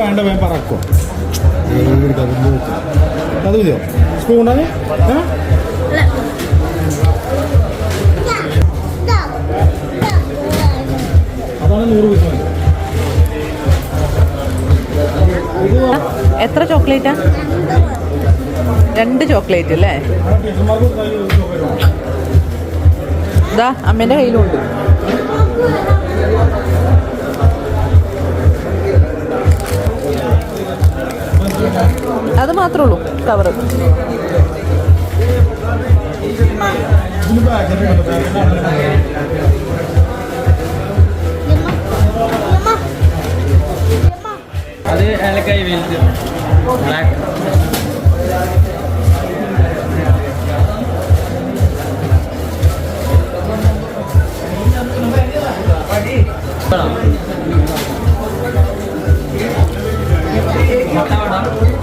വേണ്ട വേ പറക്കോ. അത് മതിയോ? സ്പൂണാണ് അതാണ് നൂറ് പൈസ എത്ര ചോക്ലേറ്റാ? രണ്ട് ചോക്ലേറ്റ് അല്ലേ? ഇതാ അമ്മേന്റെ കയ്യിലുണ്ട്. അത് മാത്രമേ ഉള്ളൂ കവറ്. അത് ഏലക്കായി വലുത് ബ്ലാക്ക് വേണോ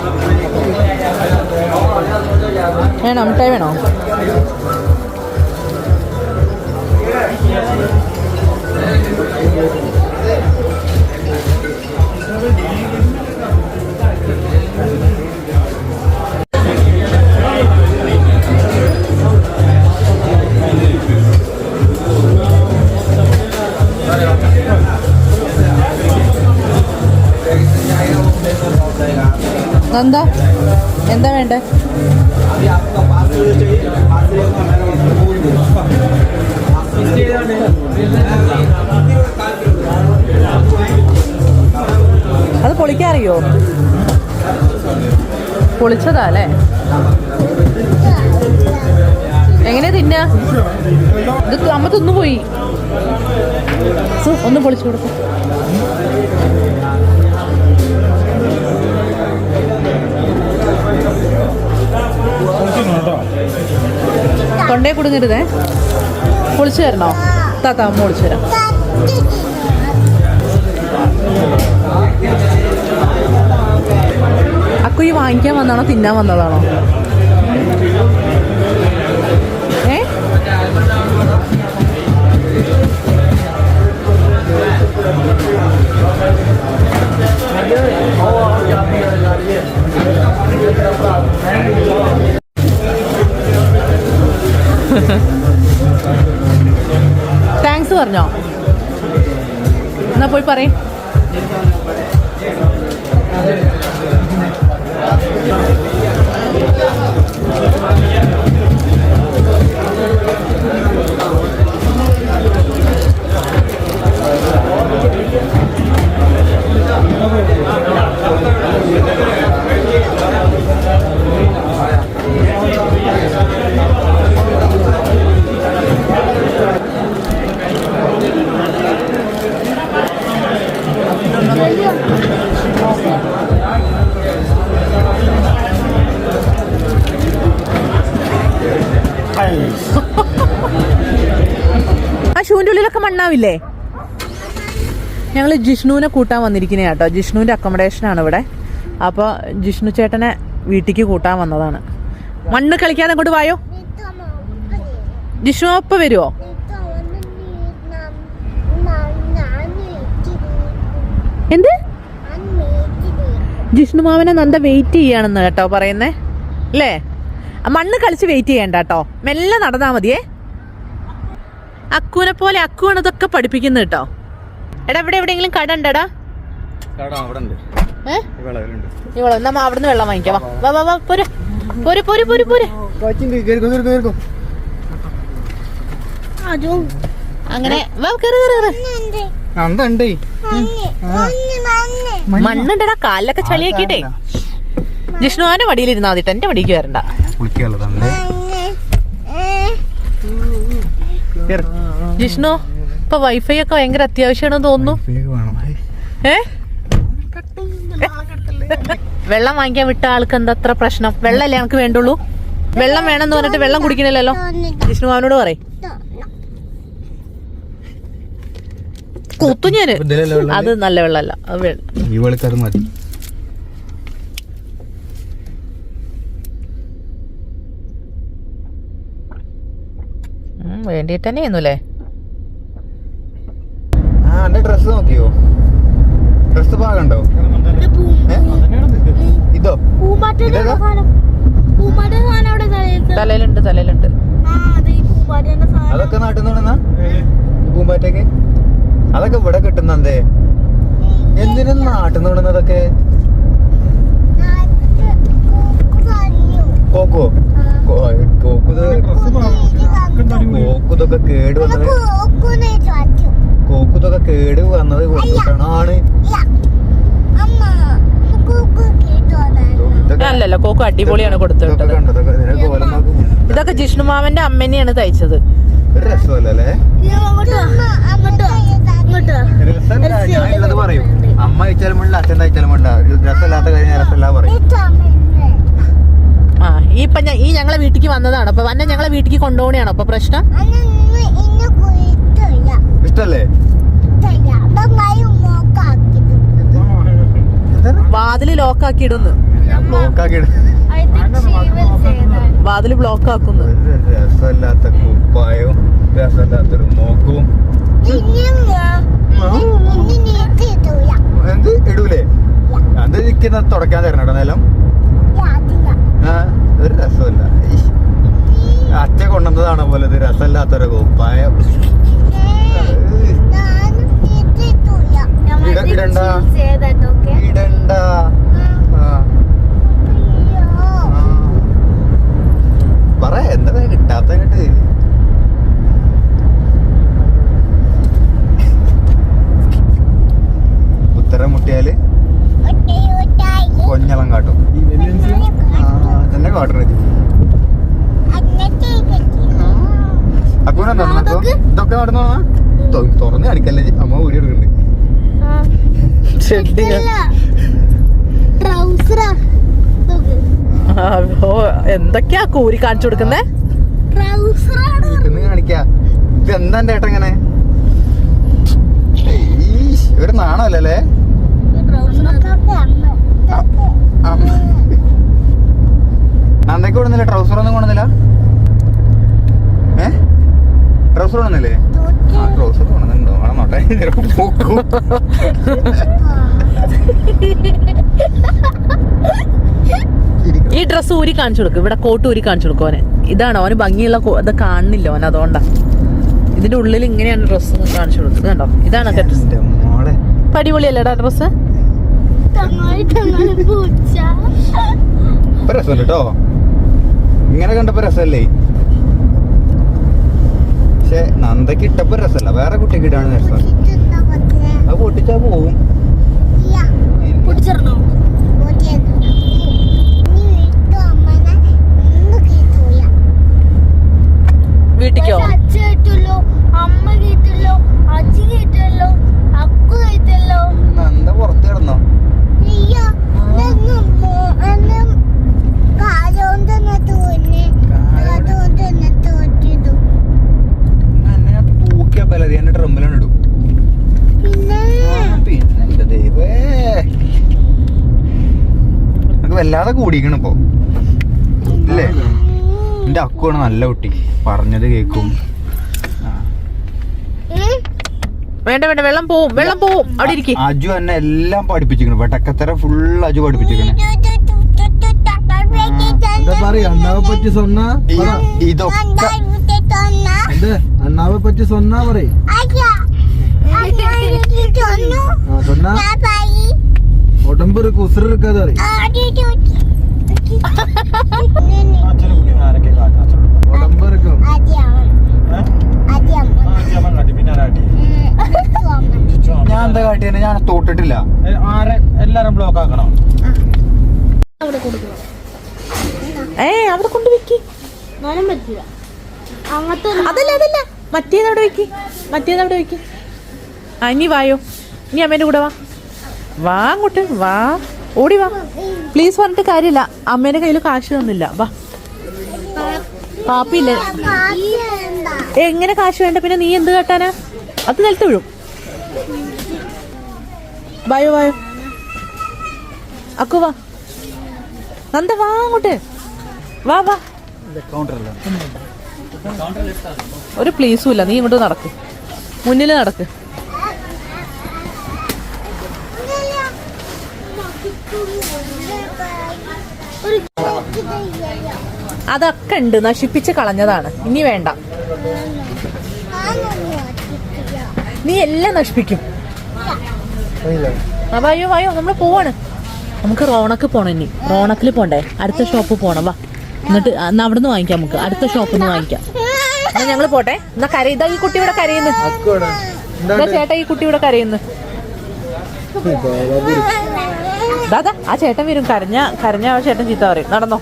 വേണ്ടേ? അത് പൊളിക്കാറിയോ? പൊളിച്ചതാ അല്ലേ? എങ്ങനെ തിന്ന? ഇത് അമ്മ തിന്നുപോയി. സു, ഒന്ന് പൊളിച്ചു കൊടുക്കും. തൊണ്ടേ കൊടുങ്ങരുതേ പൊളിച്ചു തരണോ? താത്ത അമ്മ പൊളിച്ചു തരാം. അക്കു ഈ വാങ്ങിക്കാൻ വന്നാണോ തിന്നാൻ വന്നതാണോ? ഏ? താങ്ക്സ് പറഞ്ഞോ? എന്നാ പോയി പറയും. ആ മണ്ണാവില്ലേ ഞങ്ങൾ ജിഷ്ണുവിനെ കൂട്ടാൻ വന്നിരിക്കുന്ന കേട്ടോ. ജിഷ്ണുവിന്റെ അക്കോമഡേഷനാണ് ഇവിടെ. അപ്പോൾ ജിഷ്ണു ചേട്ടനെ വീട്ടിലേക്ക് കൂട്ടാൻ വന്നതാണ്. മണ്ണ് കളിക്കാൻ അങ്ങോട്ട് വായോ? ജിഷ്ണു ഒപ്പം വരുമോ എന്ത്? ജിഷ്ണു മാമനെ നന്ദ വെയിറ്റ് ചെയ്യാണെന്ന് കേട്ടോ പറയുന്നേ. അല്ലേ? മണ്ണ് കളിച്ച് വെയിറ്റ് ചെയ്യണ്ട കേട്ടോ. മെല്ലെ നടന്നാൽ മതിയേ. അക്കുവിനെ പോലെ അക്കുവാണ് ഇതൊക്കെ പഠിപ്പിക്കുന്നത് കേട്ടോ. എടാ ഇവിടെ എവിടെയെങ്കിലും കട ഉണ്ടടാ? അവിടെ ഉണ്ട്. ഏ? ഇവിടെ നമ്മ അവിടുന്ന് വെള്ളം വാങ്ങിക്കാം. വാ. വാ വാ പോര്. പോരെ പോരെ പോരെ പോരെ. പോരെ അങ്ങനെ വാ കേറ് കേറ് കേറ് മണ്ണുണ്ടടാ കാലിലൊക്കെ ചളിയാക്കിട്ടെ ജിഷ്ണുവാന്റെ മടിയിലിരുന്നാ മതി എന്റെ വടിക്ക് വരണ്ട. ജിഷ്ണു ഇപ്പൊ വൈഫൈ ഒക്കെ ഭയങ്കര അത്യാവശ്യമാണെന്ന് തോന്നുന്നു. ഏ? വെള്ളം വാങ്ങിക്കാൻ വിട്ട ആൾക്ക് എന്താ അത്ര പ്രശ്നം? വെള്ളമല്ലേ നമുക്ക് വേണ്ടുള്ളൂ? വെള്ളം വേണമെന്ന് പറഞ്ഞിട്ട് വെള്ളം കുടിക്കണില്ലല്ലോ? ജിഷ്ണു അവനോട് പറയും. കുത്തു ഞാൻ. അത് നല്ല വെള്ളമല്ല. മതി. വേണ്ടിയിട്ട് തന്നെയായിരുന്നുല്ലേ? അവിടെ ഇതോ തലയിലുണ്ട് തലയിലുണ്ട്. അതൊക്കെ നാട്ടിൽ നിന്ന് പൂമ്പാറ്റൊക്കെ അതൊക്കെ ഇവിടെ കിട്ടുന്നതേ എന്തിനും നാട്ടിൽ നിന്ന് വിടുന്നതൊക്കെ കോക്കോ കോക്കുത് കോക്കുതൊക്കെ കേട് വന്നത്. കോക്കുതൊക്കെ കേട് വന്നത് കൊടുത്തിട്ടാണ് ആണ് ഇതൊക്കെ- അല്ലല്ല കോക്കു അടിപൊളിയാണ് കൊടുത്തു ഇതൊക്കെ വിട്ടത് കണ്ടോ? ഇതൊക്കെ ഇതിനെ കോലം നോക്ക്. ഇതൊക്കെ ജിഷ്ണു മാമന്റെ അമ്മനെയാണ് തയ്ച്ചത്. പറയും. അമ്മ കഴിച്ചാലും വേണ്ട അച്ഛൻ കഴിച്ചാലും വേണ്ട. രസമില്ലാത്ത കാര്യം രസമില്ല പറയും. ആ ഈ ഇപ്പൊ ഈ ഞങ്ങളെ വീട്ടിക്ക് വന്നതാണ്. അപ്പൊ വന്ന ഞങ്ങളെ വീട്ടിക്ക് കൊണ്ടുപോകണയാണോ? അപ്പൊ പ്രശ്നം? ഇഷ്ടല്ലേ? വാതിൽ ലോക്കാക്കി ഇടുന്നു ഞാൻ ബ്ലോക്ക് ആക്കി. വാതിൽ ബ്ലോക്ക് ആക്കുന്നു രസമില്ലാത്ത കുപ്പായവും രസമില്ലാത്തൊരു മോക്കും. എന്ത്? ഇടൂലേ? അത് ഇരിക്കുന്ന തുടക്കാൻ തരണം നിലം. ഒരു രസമില്ല. അച്ഛ കൊണ്ടുവന്നതാണ് പോലെ ഇത് രസമില്ലാത്തൊരു കുപ്പായം. ഇട- ഇടണ്ട. ഇടണ്ട ആ, ആ. എന്താ കിട്ടാത്ത കേട്ട് ഉത്തരം മുട്ടിയാൽ കൊഞ്ഞളം കാട്ടും. തന്നെ കാട്ടണത് അക്കൂനെ നടന്നോ ഇതൊക്കെ നടന്നോ തുറന്ന് കാണിക്കല്ലേ അമ്മ വീഡിയോ എടുക്കുന്നുണ്ട് ട്രൗസറാ. ആ, ഓ എന്തൊക്കെയാ കൂരി കാണിച്ചു കൊടുക്കുന്നേ? കാണിക്കാ? ഏട്ടൻ ഇങ്ങനെ? ഒരു അന്നേക്ക് കൊണ്ടുവന്നില്ല ട്രൗസർ ഒന്നും കൊണ്ടുവന്നില്ല ഏ? ട്രൗസർ കൊണ്ടുവന്നില്ലേ ആ ട്രൗസർ കൊണ്ടുവന്നിട്ടുണ്ടോ ആണോ നോട്ടെ പോക്കും. ഈ ഡ്രസ്സ് ഊരി കാണിച്ചു കൊടുക്കും. ഇവിടെ കോട്ട് ഊരി കാണിച്ചു കൊടുക്കും അവന് ഇതാണ് അവന് ഭംഗിയുള്ള ഇത് കാണുന്നില്ല അവൻ അതുകൊണ്ടാ. ഇതിന്റെ ഉള്ളിൽ ഇങ്ങനെയാണ് ഡ്രസ്സ് കാണിച്ചു കൊടുക്കുന്നത് കണ്ടോ? ഇതാണ് ഡ്രസ്സ് അടിപൊളിയല്ലേടാ ഡ്രസ്സ് കേട്ടോ ഇങ്ങനെ കണ്ടപ്പോ രസമല്ലേ? പക്ഷെ നന്ദക്ക് ഇട്ടപ്പോ രസമല്ല. വേറെ കുട്ടിക്ക് ഇടാണ് രസം. അത് പൊട്ടിച്ചാ പോവും. പൊട്ടിച്ചിരണോ വീട്ടിക്കോ? കേട്ടല്ലോ അമ്മ കേട്ടല്ലോ അച്ഛൻ കേട്ടല്ലോ അക്കു കേട്ടല്ലോ. നന്ദ പുറത്ത് കിടന്നോ? വല്ലാതെ കൂടിക്കണിപ്പോ ഇപ്പൊ. എന്റെ അക്കുവാണ് നല്ല കുട്ടി. പറഞ്ഞത് കേക്കും. വേണ്ട വേണ്ട വെള്ളം പോവും വെള്ളം പോവും. അവിടെ ഇരിക്കും. അജു എന്നെ എല്ലാം പഠിപ്പിച്ചിരിക്കണം. വെട്ടക്കത്തര ഫുൾ അജു പഠിപ്പിച്ചിരിക്കണം. ഇതൊക്കെ അണ്ണാവെ പറ്റി സൊന്നാ ഉടമ്പൊരു കുസറ് അറിയാം ഞാൻ എന്താ ഞാൻ തോട്ടിട്ടില്ല. ആരെ? എല്ലാരും ബ്ലോക്ക് ആക്കണം? അവിടെ കൊടുക്കണം ഏ അവിടെ കൊണ്ട് വെക്കി. അതല്ല അതല്ല. മറ്റേത് അവിടെ വെക്കി. മറ്റേത് അവിടെ വെക്കി. ആ ഇനി വായോ. ഇനി അമ്മേന്റെ കൂടെ വാ. വാ അങ്ങോട്ട് വാ. ഓടി വാ. പ്ലീസ് പറഞ്ഞിട്ട് കാര്യമില്ല. അമ്മേന്റെ കയ്യിൽ കാശ് തന്നില്ല. വാ. പാപ്പില്ല എങ്ങനെ കാശ് വേണ്ട? പിന്നെ നീ എന്ത് കേട്ടാനാ? അത് നിലത്ത് വീഴും. വായോ വായോ. അക്കു വാ. നന്ദ വാ അങ്ങോട്ട്. വാ വാ. ഒരു പ്ലീസും ഇല്ല. നീ ഇങ്ങോട്ട് നടക്ക്. മുന്നിൽ നടക്ക് ഒരു കേക്ക് തയ്യാറാ. അതൊക്കെ ഉണ്ട്. നശിപ്പിച്ച് കളഞ്ഞതാണ്. ഇനി വേണ്ട. നീ എല്ലാം നശിപ്പിക്കും. ആ വായോ വായോ നമ്മൾ പോവാണ്. നമുക്ക് റോണക്ക് പോണം ഇനി. റോണക്കിൽ പോണ്ടേ? അടുത്ത ഷോപ്പ് പോണം. വാ. എന്നിട്ട് അന്ന് അവിടെ നിന്ന് വാങ്ങിക്കാം നമുക്ക്. അടുത്ത ഷോപ്പിൽ നിന്ന് വാങ്ങിക്കാം. എന്നാ ഞങ്ങൾ പോട്ടെ. എന്നാ കര ഇതാ ഈ കുട്ടി ഇവിടെ കരയുന്നു. എന്താ ചേട്ടാ ഈ കുട്ടി ഇവിടെ കരയുന്നു. ദാദാ ആ ചേട്ടൻ വരും. കരഞ്ഞ കരഞ്ഞ ആ ചേട്ടൻ ചീത്ത പറയും. നടന്നോ.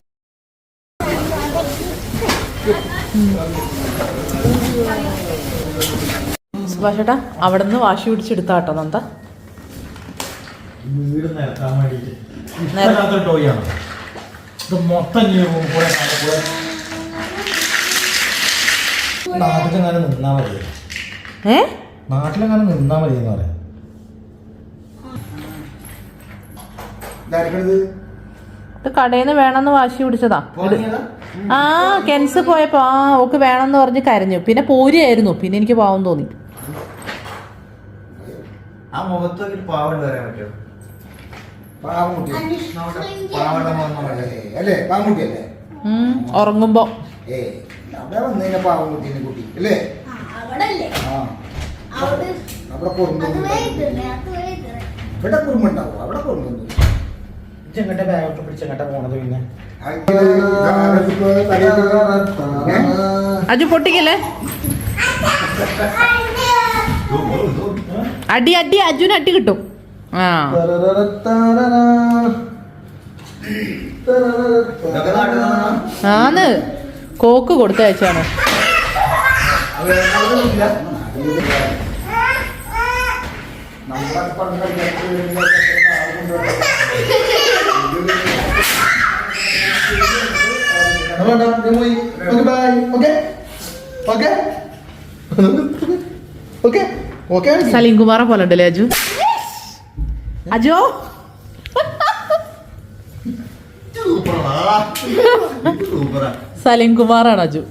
സുഭാഷേട്ടാ അവിടെ നിന്ന് വാശി പിടിച്ചെടുത്താട്ടോ നന്ദ. മൊത്തം. നാട്ടിലെങ്ങനെ നിന്നാ മതി. ഏ? നാട്ടിലെങ്ങനെ നിന്നാ മതി എന്ന് പറയാം. ഇത് കടയിൽ നിന്ന് വേണമെന്ന് വാശി പിടിച്ചതാ. ആ കെൻസ് പോയപ്പോ ആ ഓക്ക് വേണമെന്ന് പറഞ്ഞ് കരഞ്ഞു. പിന്നെ പോരുമായിരുന്നു പിന്നെ എനിക്ക് പാവം തോന്നി. ആ മുഖത്ത് പാവുണ്ട് വരാൻ പറ്റുമോ? ഉറങ്ങുമ്പോ. ഇവിടെ കുറുമ്പുണ്ടാവും? അവിടെ കുറുമ്പൊന്നും ചെങ്ങട്ടെ ബാഗോട്ട് പിടിച്ച് ചെങ്ങട്ടെ പോണത് പിന്നെ. അജു പൊട്ടിക്കല്ലേ? അടി അടി അജുന് അടി കിട്ടും. ആ? ആന്ന് കോക്ക് കൊടുത്തയച്ചാണ് അത് വേണ്ട, ഞാൻ പോയി. Okay, bye Okay? Okay? Okay? Okay ആണെങ്കിൽ? സലീം കുമാറെ പോലെ ഉണ്ടല്ലേ അജു അജോ. സലീം കുമാറാണ് അജു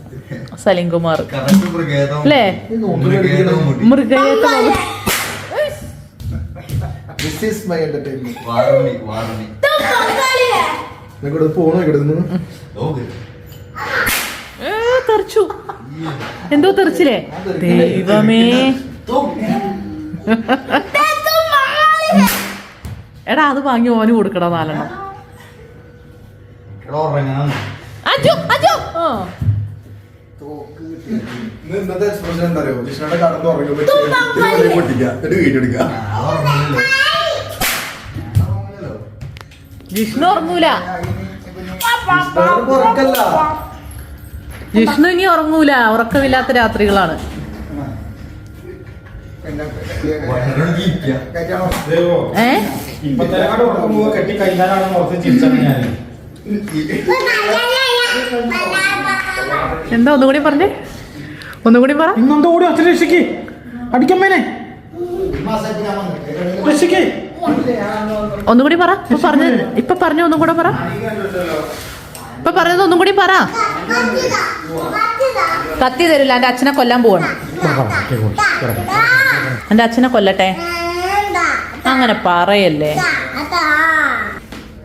സലീം കുമാർ അല്ലേ? മൃഗേതം ദിസ് ഈസ് മൈ. നിങ്ങടെ ഫോൺ തെറിച്ചു എന്തോ തെറിച്ചില്ലേ ദൈവമേ. എടാ അത് വാങ്ങി ഓന് കൊടുക്കടാ നാലെണ്ണം. അജു അജു. ഇന്നത്തെ എക്സ്പ്രഷൻ എന്താ അറിയോ? ജിഷ്ണയുടെ കടന്ന് എന്നിട്ട്. ജിഷ്ണു ഉറങ്ങൂല. ഉറക്കല്ല ജിഷ്ണു ഇനി ഉറങ്ങൂല ഉറക്കമില്ലാത്ത രാത്രികളാണ്. ഏ? എന്താ ഒന്നുകൂടി പറഞ്ഞേ? ഒന്നുകൂടി പറ. ഇന്നെന്താ അച്ഛൻ രക്ഷിക്ക് അടിക്കമ്മേനെ. രക്ഷിക്ക് ഒന്നുകൂടി പറ. ഇപ്പൊ പറഞ്ഞു ഇപ്പൊ പറഞ്ഞു ഒന്നും കൂടെ പറ. ഇപ്പൊ പറയുന്നത് ഒന്നും കൂടി പറ. കത്തി തരില്ല. എന്റെ അച്ഛനെ കൊല്ലാൻ പോവാണ്. എന്റെ അച്ഛനെ കൊല്ലട്ടെ? അങ്ങനെ പറയല്ലേ?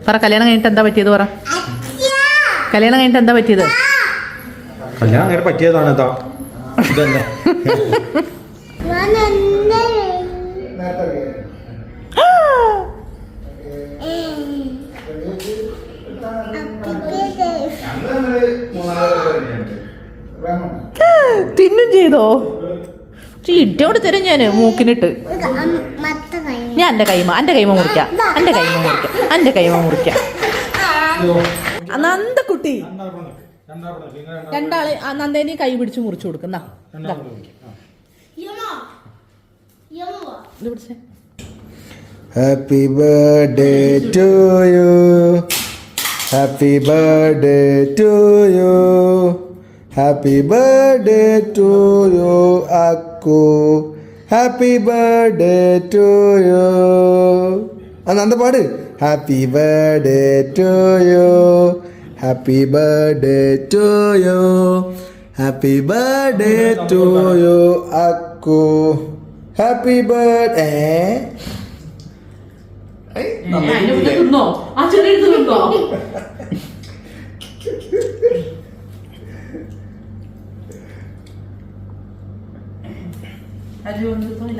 പറ കല്യാണം കഴിഞ്ഞിട്ട് എന്താ പറ്റിയത് പറ. കല്യാണം കഴിഞ്ഞിട്ട് എന്താ പറ്റിയത്? കല്യാണം അങ്ങനെ പറ്റിയതാണ് ഇതാ തിന്നും ചെയ്തോ? ഇട്ടോട് തരും ഞാൻ മൂക്കിനിട്ട്. ഞാൻ എന്റെ കൈമ എന്റെ കൈമ മുറിക്കാം എന്റെ കൈമ മുറിക്കാം എന്റെ കൈമ മുറിക്കാം. നന്ദക്കുട്ടി. രണ്ടാൾ നന്ദേനെ കൈ പിടിച്ച് മുറിച്ചു കൊടുക്കുന്ന happy birthday to you happy birthday to you happy birthday to you Akku happy birthday to you അന്ന് പാട്. Happy birthday to you happy birthday to you happy birthday to you Akku happy birthday തിന്നോ തിന്നോ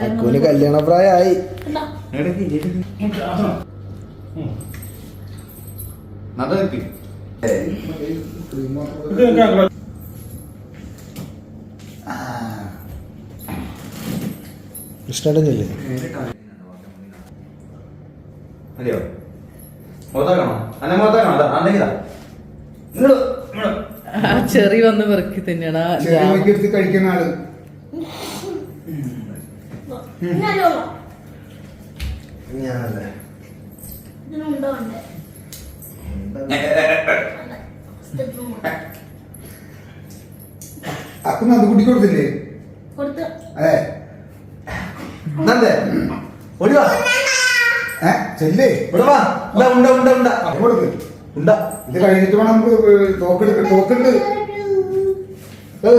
അക്കുവിന് കല്യാണ പ്രായമായി മതിയോ? മുഖത്താക്കണോ? അന്നെ മുഖത്താക്കണോ? ആ cherry വന്ന് വെറുക്കി തന്നെയാണ് ചെറിയ കഴിക്കുന്ന ആൾ. ഞാനല്ലേ? അപ്പൊ അത് കുട്ടി കൊടുത്തില്ലേ? കൊടുത്ത്. അതെ. ഏ ഇത് കഴിഞ്ഞിട്ട് വേണം നമുക്ക് തോക്കെടുക്ക തോക്കുണ്ട്. ഏ